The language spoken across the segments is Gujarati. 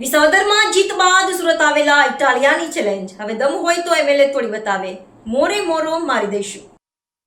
વિસાવદરમાં જીત બાદ સુરત આવેલા ઇટાલિયાની ચેલેન્જ હવે દમ હોય તો એમએલએ તોડી બતાવે. મોરે મોરો મારી દઈશું.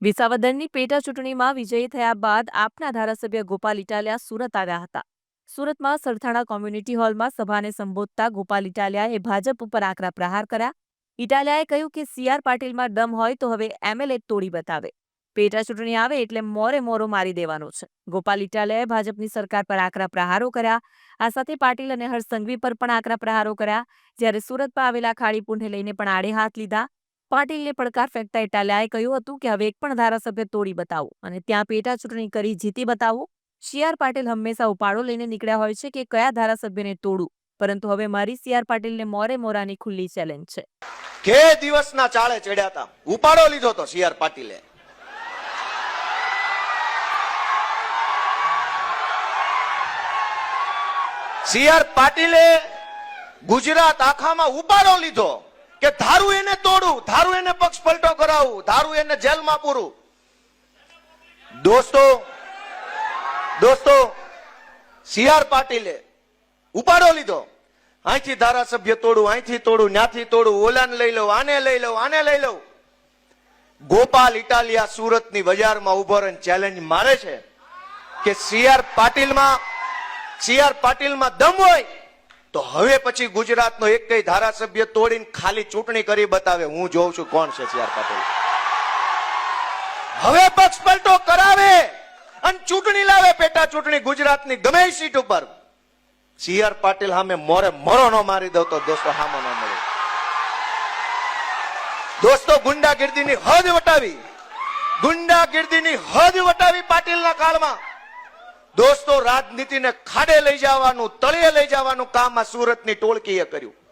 વિસાવદરની પેટા ચૂંટણીમાં વિજયી થયા બાદ આપના ધારાસભ્ય ગોપાલ ઇટાલિયા સુરત આવ્યા હતા. સુરતમાં સરથાણા કોમ્યુનિટી હોલમાં સભાને સંબોધતા ગોપાલ ઇટાલિયાએ ભાજપ ઉપર આકરા પ્રહાર કર્યા. ઇટાલિયાએ કહ્યું કે સીઆર પાટીલમાં દમ હોય તો હવે એમએલએ તોડી બતાવે. પેટા ચૂંટણી આવે એટલે મોરે મોરો મારી દેવાનો છે. ગોપાલ ઇટાલિયાએ ભાજપની સરકાર પર આકરા પ્રહારો કર્યા. આ સાથે પાટીલ અને હર્ષ સંઘવી પર પણ આકરા પ્રહારો કર્યા. જ્યારે સુરતમાં આવેલા ખાડીપુંઢને લઈને પણ આડે હાથ લીધા. પાટીલને પડકાર ફેંકતા ઇટાલિયાએ કહ્યું હતું કે, હવે એક પણ ધારાસભ્ય તોડી બતાવો અને ત્યાં પેટા ચૂંટણી કરી જીતી બતાવો. સીઆર પાટીલ હંમેશા ઉપાડો લઈને નીકળ્યા હોય છે કે કયા ધારાસભ્યને તોડું? પરંતુ હવે મારી સીઆર પાટીલને મોરે મોરાની ખુલ્લી ચેલેન્જ છે. કે દિવસના ચાળે ચડ્યા હતા ઉપાડો લીધો તો સીઆર પાટીલે. સીઆર પાટીલે ગુજરાત આખામાં ઉપાડો લીધો કે ધારું એને તોડું, ધારું એને પક્ષ પલટો કરાવું, ધારું એને જેલમાં પૂરું. દોસ્તો દોસ્તો સીઆર પાટીલે ઉપાડો લીધો. અહીંથી ધારાસભ્ય તોડું, અહીંથી તોડું, ન્યાથી તોડું, ઓલાને લઈ લઉં, આને લઈ લઉં, આને લઈ લઉં. ગોપાલ ઇટાલિયા સુરતની બજારમાં ઊભો રહીને ચેલેન્જ મારે છે કે સીઆર પાટીલમાં સીઆર પાટીલમાં દમ હોય, તો હવે પછી ગુજરાતનો એક કઈ ધારાસભ્ય તોડીને ખાલી ચૂંટણી કરી બતાવે. હું જોઉં છું કોણ છે સીઆર પાટીલ. હવે પક્ષ પલટો કરાવે અને ચૂંટણી લાવે પેટા ચૂંટણી ગુજરાતની ગમે સીટ ઉપર. સીઆર પાટીલ સામે મોરે મરો નો મારી દઉં તો દોસ્તો હામો ન મળે. દોસ્તો, ગુંડાગીર્દીની હદ વટાવી. ગુંડાગીર્દીની હદ વટાવી પાટીલના કાળમાં. દોસ્તો રાજનીતિને ખાડે લઈ જવાનું તળિયે લઈ જવાનું કામ આ સુરતની ટોળકીએ કર્યું.